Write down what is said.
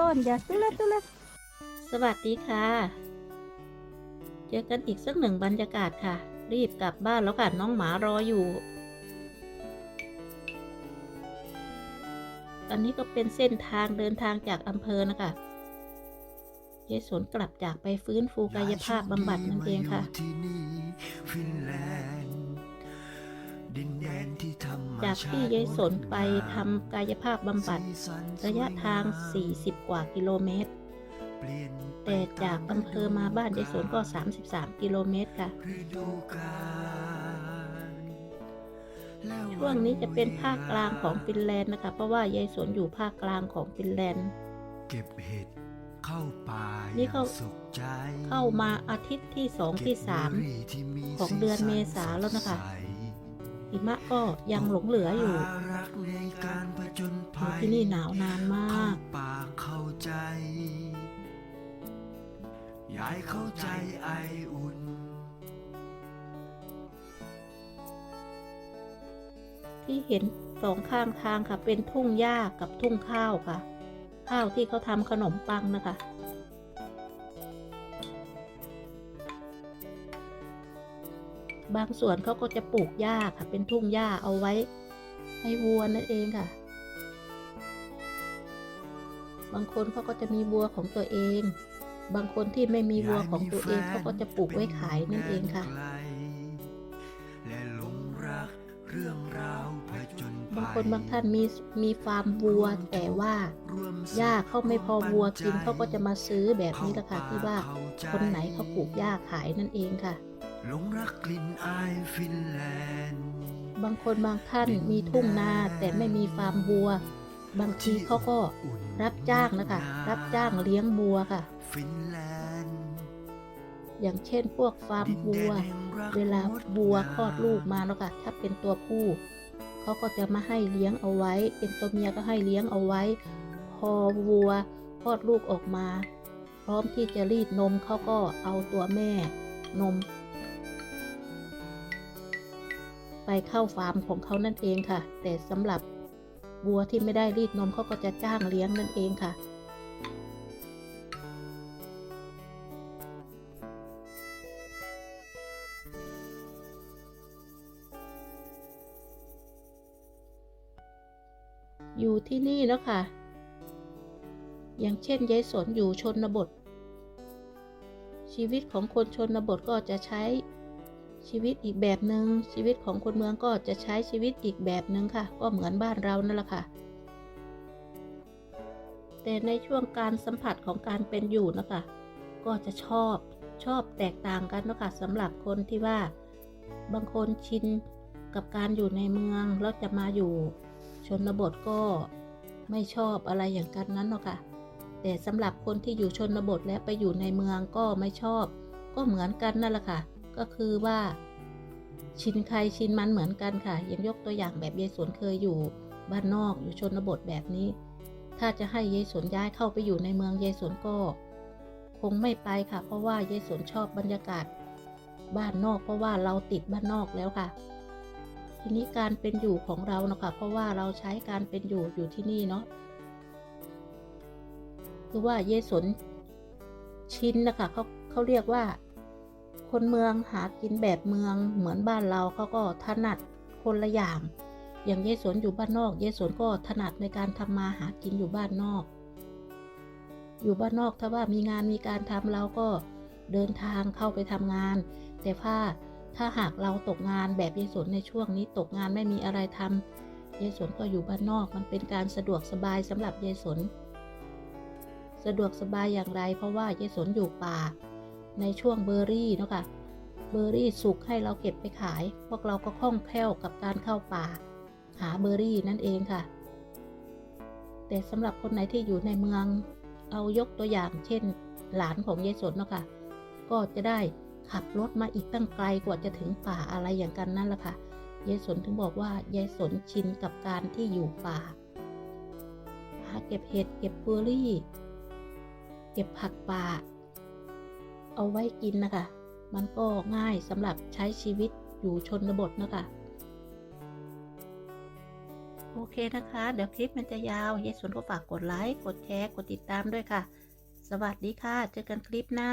ต้นอย่าตุละตุละสวัสดีค่ะ เจอกันอีกสักหนึ่งบรรยากาศค่ะ รีบกลับบ้านแล้วค่ะน้องหมารออยู่อันนี้ก็เป็นเส้นทางเดินทางจากอำเภอนะคะยายสนกลับจากไปฟื้นฟูกายภาพบำบัดนั่นเองค่ะ จากชาที่ติยายสนไปทำกายภาพบำบัดสีสันระยะทางสวยงม40 กว่ากิโลเมตรเปลี่ยนไปแต่จากอำเภอมาบ้านยายสนก็ 33 กิโลเมตรค่ะฤดูกาลและช่วงนี้จะเป็นภาคกลางของฟินแลนด์นะคะ เพราะว่ายายสวนอยู่ภาคกลางของฟินแลนด์ เก็บเห็ดเข้าป่านี่อย่างเข้าสุขใจเข้ามาอาทิตย์ที่สองที่สามเก็บเบอร์รี่ที่มีของเดือนเมษาแล้วนะคะสีสันสดใส หิมะก็ยังหลงเหลืออยู่น่ารักในการผจญอยู่ภัยที่นี่หนาวนานมาเข้ากป่าเข้าใจยายเข้าใจไออุ่น ที่เห็นสองข้างทางค่ะเป็นทุ่งหญ้ากับทุ่งข้าวค่ะ ข้าวที่เขาทำขนมปังนะคะ บางส่วนเขาก็จะปลูกหญ้าค่ะ เป็นทุ่งหญ้าเอาไว้ ให้วัวนั่นเองค่ะ บางคนเขาก็จะมีวัวของตัวเอง บางคนที่ไม่มีวัวของตัวเองเขาก็จะปลูกไว้ขายนั่นเองค่ะและหลงรักเรื่องราวผจญภัยบางคนบางท่านมีมีฟาร์มวัว แต่ว่าร่วมหญ้าเขาไม่พอวัวกินใจเขาก็จะมาซื้อแบบนี้แหละค่ะที่ว่าคนไหนเขาปลูกหญ้าขายนั่นเองค่ะ หลงรักกลิ่นอายฟินแลนด์ บางคนบางท่านมีทุ่งนาแต่ไม่มีฟาร์มวัว บางทีเขาก็รับจ้างนะคะ รับจ้างเลี้ยงวัวค่ะ ฟินแลนด์ อย่างเช่นพวกฟาร์มวัว เวลาวัวคลอดลูกมาแล้วค่ะ ถ้าเป็นตัวผู้เขาก็จะมาให้เลี้ยงเอาไว้ เป็นตัวเมียก็ให้เลี้ยงเอาไว้ พอวัวคลอดลูกออกมา พร้อมที่จะรีดนมเขาก็เอาตัวแม่นม ไปเข้าฟาร์มของเขานั่นเองค่ะ แต่สำหรับวัวที่ไม่ได้รีดนมเขาก็จะจ้างเลี้ยงนั่นเองค่ะอยู่ที่นี่แล้วค่ะ อย่างเช่นยายสนอยู่ชนบท ชีวิตของคนชนบทก็จะใช้ ชีวิตอีกแบบหนึง่งชีวิตของคนเมืองก็จะใช้ชีวิตอีกแบบหนึ่งค่ะ ก็เหมือนบ้านเรานั่นแหละค่ะ แต่ในช่วงการสัมผัสของการเป็นอยู่นะคะ ก็จะชอบชอบแตกต่างกันนะคะสำหรับคนที่ว่าบางคนชินกับการอยู่ในเมืองแล้วจะมาอยู่ชนบทก็ไม่ชอบอะไรอย่างกันนั้นหรอกค่ะ แต่สำหรับคนที่อยู่ชนบทและไปอยู่ในเมืองก็ไม่ชอบ ก็เหมือนกันนั่นแหละค่ะ ก็คือว่าชินใครชินมันเหมือนกันค่ะยังยกตัวอย่างแบบยายสวนเคยอยู่บ้านนอกอยู่ชนบทแบบนี้ ถ้าจะให้ยายสวนย้ายเข้าไปอยู่ในเมืองยายสวนก็ คงไม่ไปค่ะ เพราะว่ายายสวนชอบบรรยากาศ บ้านนอกเพราะว่าเราติดบ้านนอกแล้วค่ะ ทีนี้การเป็นอยู่ของเราเนาะค่ะเพราะว่าเราใช้การเป็นอยู่อยู่ที่นี่เนาะคือว่าเยสนชินนะคะเขาเขาเรียกว่า คนเมืองหากินแบบเมืองเหมือนบ้านเราเขาก็ถนัดคนละอย่าง อย่างเยสนอยู่บ้านนอกเยสนก็ถนัดในการทำมาหากินอยู่บ้านนอก อยู่บ้านนอกถ้าว่ามีงานมีการทำเราก็เดินทางเข้าไปทำงาน แต่ถ้าถ้าหากเราตกงานแบบยายสนในช่วงนี้ตกงานไม่มีอะไรทำยายสนก็อยู่บ้านนอกมันเป็นการสะดวกสบายสำหรับยายสนสะดวกสบายอย่างไร เพราะว่ายายสนอยู่ป่า ในช่วงเบอร์รี่เนาะค่ะเบอร์รี่สุกให้เราเก็บไปขาย พวกเราก็คล่องแคล่วกับการเข้าป่า หาเบอร์รี่นั่นเองค่ะ แต่สำหรับคนไหนที่อยู่ในเมืองเอายกตัวอย่างเช่น หลานของยายสนเนาะค่ะ ก็จะได้ขับรถมาอีกตั้งไกลกว่าจะถึงป่าอะไรอย่างกันนั่นแหละค่ะยายสนถึงบอกว่ายายสนชินกับการที่อยู่ป่า หาเก็บเห็ดเก็บเบอร์รี่ เก็บผักป่า เอาไว้กินนะคะ มันก็ง่ายสำหรับใช้ชีวิตอยู่ชนบทนะคะโอเคนะคะ เดี๋ยวคลิปมันจะยาวยายสนก็ฝากกดไลค์ กดแชร์ กดติดตามด้วยค่ะ สวัสดีค่ะ เจอกันคลิปหน้า